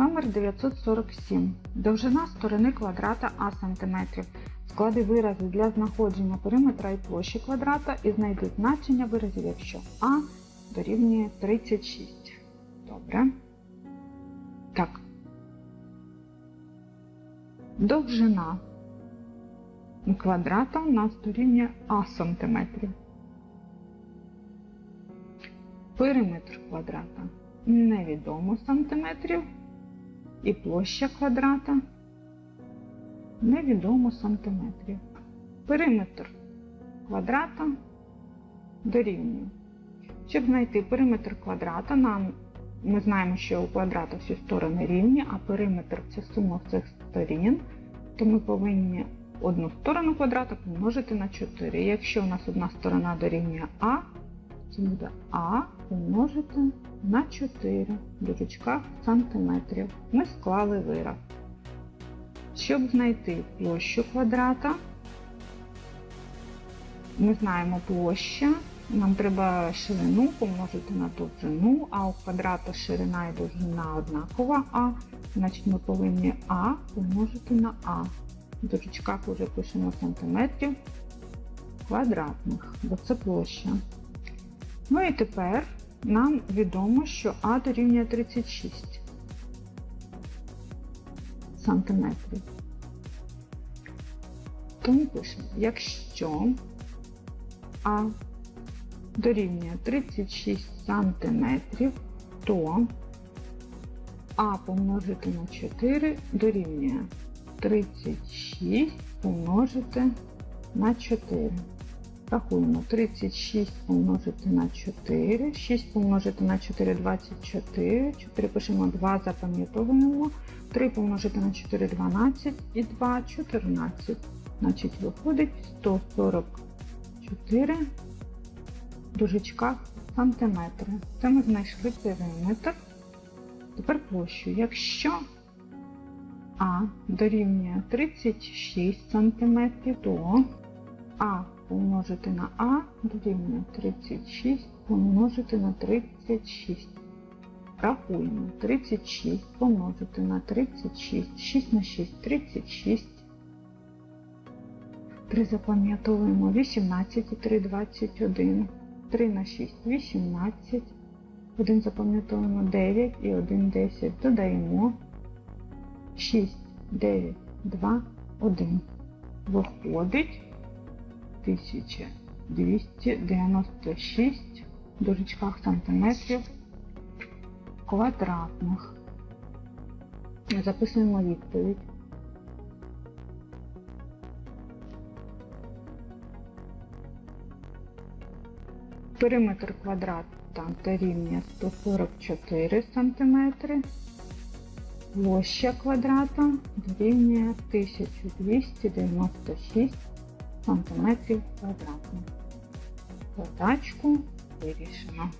Номер 947. Довжина сторони квадрата А см. Склади вирази для знаходження периметра і площі квадрата і знайдуть значення виразів, якщо А дорівнює 36. Добре. Так. Довжина квадрата у нас дорівнює А сантиметрів. Периметр квадрата невідомо сантиметрів. І площа квадрата невідомо сантиметрів. Периметр квадрата дорівнює. Щоб знайти периметр квадрата, нам ми знаємо, що у квадрата всі сторони рівні, а периметр це сума всіх сторін, то ми повинні одну сторону квадрата помножити на 4. Якщо у нас одна сторона дорівнює А, це буде А помножити на 4 в дужечках сантиметрів. Ми склали вираз. Щоб знайти площу квадрата, ми знаємо площа, нам треба ширину помножити на довжину, а у квадрата ширина і довжина однакова А, значить ми повинні А помножити на А. В дужечках вже пишемо сантиметрів квадратних, бо це площа. Ну і тепер нам відомо, що А дорівнює 36 сантиметрів. Тому пишемо, якщо А дорівнює 36 сантиметрів, то А помножити на 4 дорівнює 36 помножити на 4. Рахуємо 36 помножити на 4, 6 помножити на 4 24, 4 пишемо 2, запам'ятовуємо, 3 помножити на 4 12 і 2 14. Значить виходить 144 в дужечках сантиметри. Це ми знайшли периметр. Тепер площу. Якщо А дорівнює 36 см, то А помножити на А дорівнює 36 помножити на 36. Рахуємо 36 помножити на 36, 6 на 6 36. 3 запам'ятовуємо 18 і 3 21. 3 на 6 18. 1 запам'ятовуємо 9 і 1 10. Додаємо 6, 9, 2, 1. Виходить 1296 в дужечках сантиметрів квадратних. Записуємо відповідь. Периметр квадрата дорівнює 144 см. Площа квадрата дорівнює 1296 см квадратних. Задачку вирішено.